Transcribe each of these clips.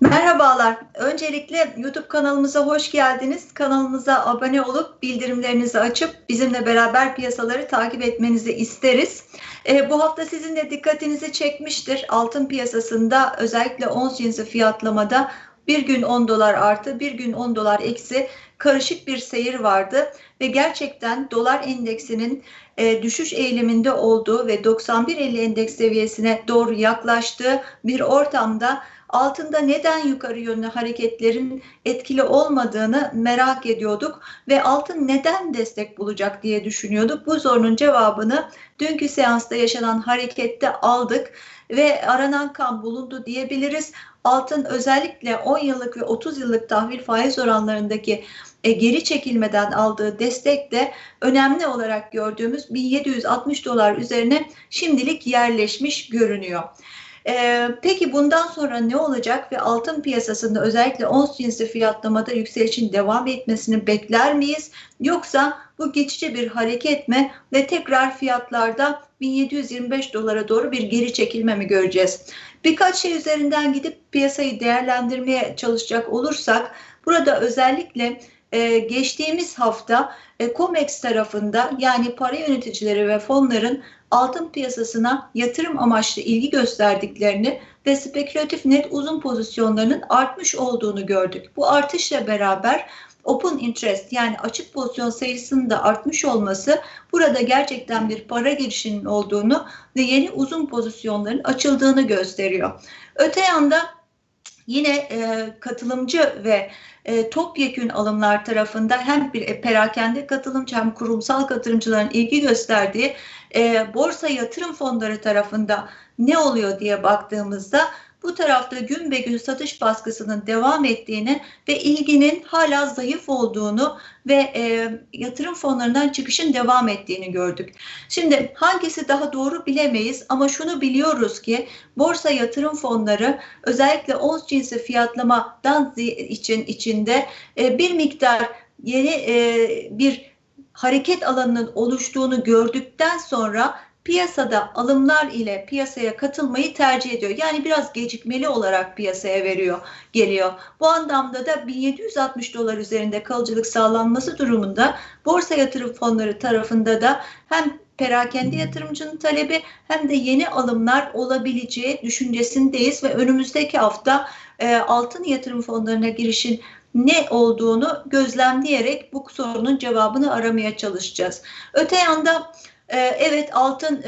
Merhabalar. Öncelikle YouTube kanalımıza hoş geldiniz. Kanalımıza abone olup bildirimlerinizi açıp bizimle beraber piyasaları takip etmenizi isteriz. E, bu hafta sizin de dikkatinizi çekmiştir. Altın piyasasında özellikle ons cinsi fiyatlamada bir gün 10 dolar artı, bir gün 10 dolar eksi karışık bir seyir vardı ve gerçekten dolar endeksinin e, düşüş eğiliminde olduğu ve 91.50 endeks seviyesine doğru yaklaştığı bir ortamda altında neden yukarı yönlü hareketlerin etkili olmadığını merak ediyorduk ve altın neden destek bulacak diye düşünüyorduk. Bu sorunun cevabını dünkü seansta yaşanan harekette aldık ve aranan kan bulundu diyebiliriz. Altın özellikle 10 yıllık ve 30 yıllık tahvil faiz oranlarındaki e, geri çekilmeden aldığı destek de önemli olarak gördüğümüz 1760 dolar üzerine şimdilik yerleşmiş görünüyor. Ee, peki bundan sonra ne olacak ve altın piyasasında özellikle ons cinsi fiyatlamada yükselişin devam etmesini bekler miyiz? Yoksa bu geçici bir hareket mi ve tekrar fiyatlarda 1725 dolara doğru bir geri çekilme mi göreceğiz? Birkaç şey üzerinden gidip piyasayı değerlendirmeye çalışacak olursak burada özellikle e, geçtiğimiz hafta e, COMEX tarafında yani para yöneticileri ve fonların altın piyasasına yatırım amaçlı ilgi gösterdiklerini ve spekülatif net uzun pozisyonlarının artmış olduğunu gördük. Bu artışla beraber open interest yani açık pozisyon sayısının da artmış olması burada gerçekten bir para girişinin olduğunu ve yeni uzun pozisyonların açıldığını gösteriyor. Öte yanda yine e, katılımcı ve e, topyekün alımlar tarafında hem bir e, perakende katılımcı hem kurumsal katılımcıların ilgi gösterdiği e, borsa yatırım fonları tarafında ne oluyor diye baktığımızda bu tarafta gün be gün satış baskısının devam ettiğini ve ilginin hala zayıf olduğunu ve e, yatırım fonlarından çıkışın devam ettiğini gördük. Şimdi hangisi daha doğru bilemeyiz ama şunu biliyoruz ki borsa yatırım fonları özellikle ons cinsi fiyatlamadan için içinde e, bir miktar yeni e, bir hareket alanının oluştuğunu gördükten sonra piyasada alımlar ile piyasaya katılmayı tercih ediyor. Yani biraz gecikmeli olarak piyasaya veriyor, geliyor. Bu anlamda da 1760 dolar üzerinde kalıcılık sağlanması durumunda borsa yatırım fonları tarafında da hem perakende yatırımcının talebi hem de yeni alımlar olabileceği düşüncesindeyiz ve önümüzdeki hafta e, altın yatırım fonlarına girişin ne olduğunu gözlemleyerek bu sorunun cevabını aramaya çalışacağız. Öte yanda evet altın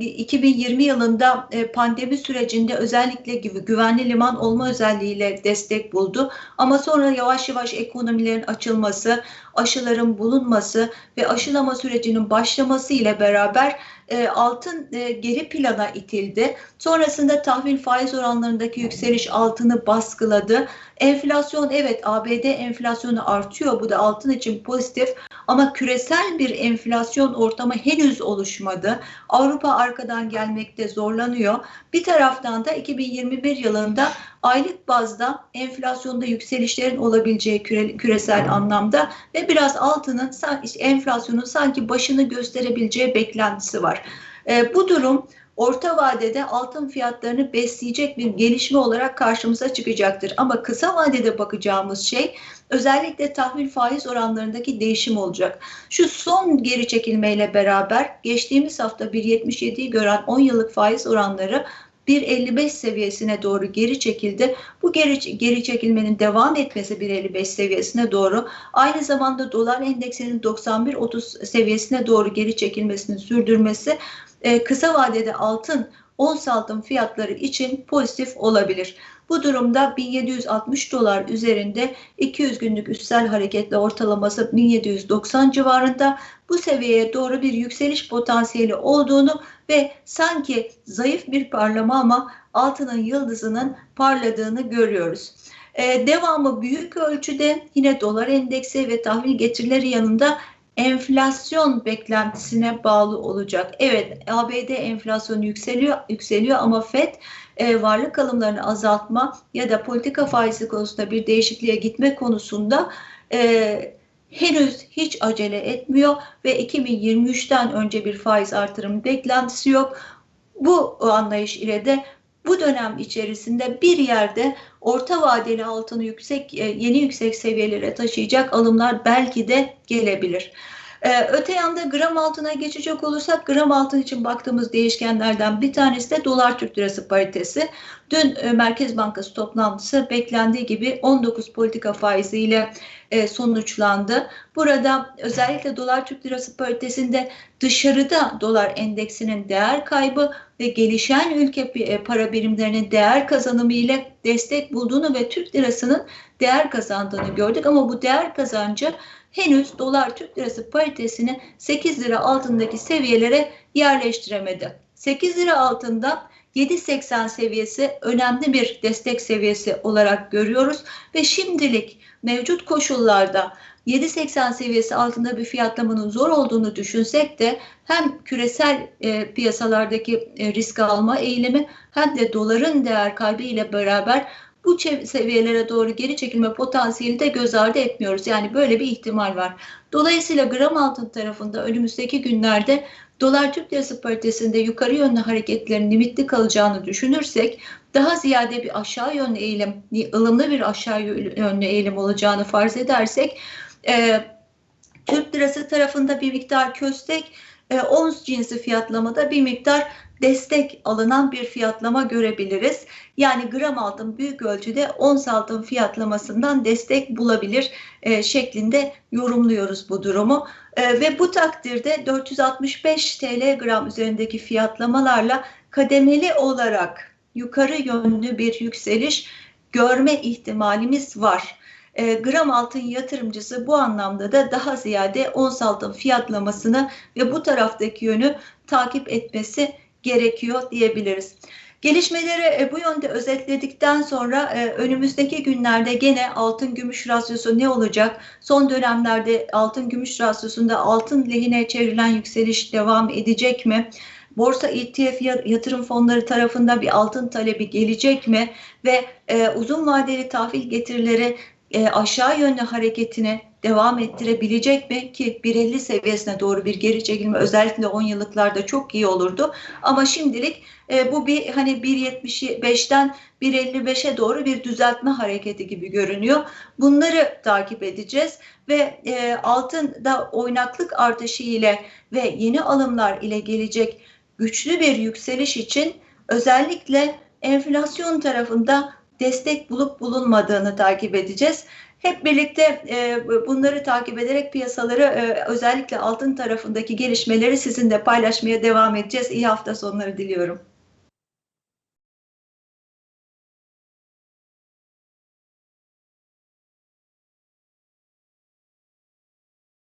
2020 e, yılında e, pandemi sürecinde özellikle güvenli liman olma özelliğiyle destek buldu. Ama sonra yavaş yavaş ekonomilerin açılması, aşıların bulunması ve aşılama sürecinin başlaması ile beraber e, altın geri plana itildi. Sonrasında tahvil faiz oranlarındaki yükseliş altını baskıladı. Enflasyon evet ABD enflasyonu artıyor. Bu da altın için pozitif ama küresel bir enflasyon ortamı henüz oluşmadı. Avrupa arkadan gelmekte zorlanıyor. Bir taraftan da 2021 yılında aylık bazda enflasyonda yükselişlerin olabileceği küre, küresel anlamda ve biraz altının enflasyonun sanki başını gösterebileceği beklentisi var. E, bu durum orta vadede altın fiyatlarını besleyecek bir gelişme olarak karşımıza çıkacaktır. Ama kısa vadede bakacağımız şey özellikle tahvil faiz oranlarındaki değişim olacak. Şu son geri çekilmeyle beraber geçtiğimiz hafta 1.77'yi gören 10 yıllık faiz oranları 1.55 seviyesine doğru geri çekildi. Bu geri, geri çekilmenin devam etmesi 1.55 seviyesine doğru aynı zamanda dolar endeksinin 91.30 seviyesine doğru geri çekilmesini sürdürmesi e, kısa vadede altın ons altın fiyatları için pozitif olabilir. Bu durumda 1760 dolar üzerinde 200 günlük üstsel hareketle ortalaması 1790 civarında bu seviyeye doğru bir yükseliş potansiyeli olduğunu ve sanki zayıf bir parlama ama altının yıldızının parladığını görüyoruz. Ee, devamı büyük ölçüde yine dolar endeksi ve tahvil getirileri yanında enflasyon beklentisine bağlı olacak. Evet ABD enflasyonu yükseliyor yükseliyor ama FED e, varlık alımlarını azaltma ya da politika faizi konusunda bir değişikliğe gitme konusunda e, henüz hiç acele etmiyor ve 2023'ten önce bir faiz artırım beklentisi yok. Bu anlayış ile de bu dönem içerisinde bir yerde orta vadeli altını yüksek e, yeni yüksek seviyelere taşıyacak alımlar belki de gelebilir. Ee, öte yanda gram altına geçecek olursak gram altın için baktığımız değişkenlerden bir tanesi de dolar Türk lirası paritesi. Dün e, Merkez Bankası toplantısı beklendiği gibi 19 politika faiziyle e, sonuçlandı. Burada özellikle dolar Türk lirası paritesinde dışarıda dolar endeksinin değer kaybı ve gelişen ülke e, para birimlerinin değer kazanımı ile destek bulduğunu ve Türk lirasının değer kazandığını gördük ama bu değer kazancı henüz dolar Türk lirası paritesini 8 lira altındaki seviyelere yerleştiremedi. 8 lira altında 7.80 seviyesi önemli bir destek seviyesi olarak görüyoruz ve şimdilik mevcut koşullarda 7.80 seviyesi altında bir fiyatlamanın zor olduğunu düşünsek de hem küresel e, piyasalardaki e, risk alma eğilimi hem de doların değer kaybı ile beraber bu seviyelere doğru geri çekilme potansiyeli de göz ardı etmiyoruz. Yani böyle bir ihtimal var. Dolayısıyla gram altın tarafında önümüzdeki günlerde dolar Türk lirası paritesinde yukarı yönlü hareketlerin limitli kalacağını düşünürsek daha ziyade bir aşağı yönlü eğilim, ılımlı bir aşağı yönlü eğilim olacağını farz edersek e, Türk lirası tarafında bir miktar köstek, e, ons cinsi fiyatlamada bir miktar destek alınan bir fiyatlama görebiliriz. Yani gram altın büyük ölçüde ons altın fiyatlamasından destek bulabilir e, şeklinde yorumluyoruz bu durumu. E, ve bu takdirde 465 TL gram üzerindeki fiyatlamalarla kademeli olarak yukarı yönlü bir yükseliş görme ihtimalimiz var. E, gram altın yatırımcısı bu anlamda da daha ziyade ons altın fiyatlamasını ve bu taraftaki yönü takip etmesi gerekiyor diyebiliriz. Gelişmeleri e, bu yönde özetledikten sonra e, önümüzdeki günlerde gene altın gümüş rasyosu ne olacak? Son dönemlerde altın gümüş rasyosunda altın lehine çevrilen yükseliş devam edecek mi? Borsa ETF yatırım fonları tarafında bir altın talebi gelecek mi? Ve e, uzun vadeli tahvil getirileri e, aşağı yönlü hareketini devam ettirebilecek mi ki 1.50 seviyesine doğru bir geri çekilme özellikle 10 yıllıklarda çok iyi olurdu. Ama şimdilik e, bu bir hani 1.75'ten 1.55'e doğru bir düzeltme hareketi gibi görünüyor. Bunları takip edeceğiz ve e, altında oynaklık artışı ile ve yeni alımlar ile gelecek güçlü bir yükseliş için özellikle enflasyon tarafında destek bulup bulunmadığını takip edeceğiz. Hep birlikte e, bunları takip ederek piyasaları e, özellikle altın tarafındaki gelişmeleri sizinle paylaşmaya devam edeceğiz. İyi hafta sonları diliyorum.